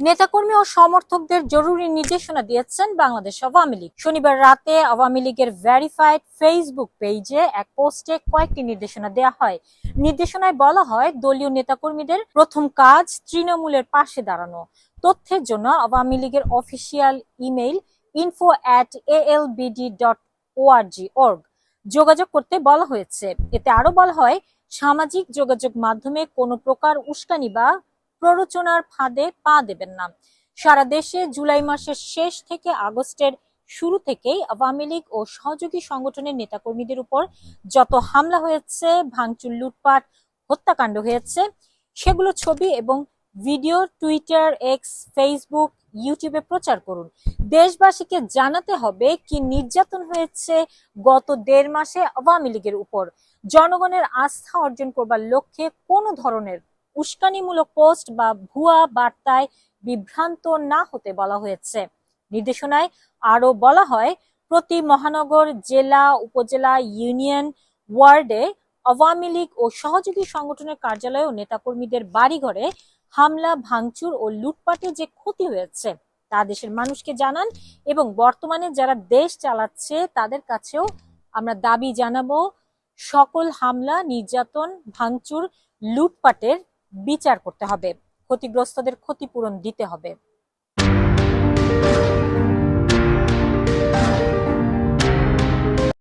নেতাকর্মী ও সমর্থকদের জরুরি নির্দেশনা দিয়েছেন বাংলাদেশ আওয়ামী লীগ। শনিবার রাতে আওয়ামী লীগের ভেরিফাইড ফেসবুক পেজে এক পোস্টে কয়েকটি নির্দেশনা দেওয়া হয়। নির্দেশনায় বলা হয়, দলীয় নেতাকর্মীদের প্রথম কাজ তৃণমূলের পাশে দাঁড়ানো। তথ্যের জন্য আওয়ামী লীগের official email info at ALBD dot ORG org যোগাযোগ করতে বলা হয়েছে। এতে আরও বলা হয়, সামাজিক যোগাযোগ মাধ্যমে কোনো প্রকার উস্কানি বা প্ররোচনার ফাঁদে পা দেবেন না। সারা দেশে জুলাই মাসের শেষ থেকে আগস্টের শুরু থেকেই আওয়ামী লীগ ও সহযোগী সংগঠনের নেতাকর্মীদের উপর যত হামলা হয়েছে, ভাঙচুর, লুটপাট, হত্যাকাণ্ড হয়েছে, সেগুলো ছবি এবং ভিডিও টুইটার এক্স ফেসবুক ইউটিউবে প্রচার করুন। দেশবাসীকে জানাতে হবে কি নির্যাতন হয়েছে গত দেড় মাসে আওয়ামী লীগের উপর। জনগণের আস্থা অর্জন করবার লক্ষ্যে কোনো ধরনের উস্কানিমূলক পোস্ট বা ভুয়া বার্তায় বিভ্রান্ত না হতে বলা হয়েছে। নির্দেশনায় আরও বলা হয়, প্রতি মহানগর, জেলা, উপজেলা, ইউনিয়ন, ওয়ার্ডে আওয়ামী লীগ ও সহযোগী সংগঠনের কার্যালয় ও নেতাকর্মীদের বাড়িঘরে হামলা, ভাঙচুর ও লুটপাটে যে ক্ষতি হয়েছে তা দেশের মানুষকে জানান এবং বর্তমানে যারা দেশ চালাচ্ছে তাদের কাছেও আমরা দাবি জানাব, সকল হামলা, নির্যাতন, ভাঙচুর, লুটপাটের বিচার করতে হবে। ক্ষতিগ্রস্তদের ক্ষতিপূরণ দিতে হবে।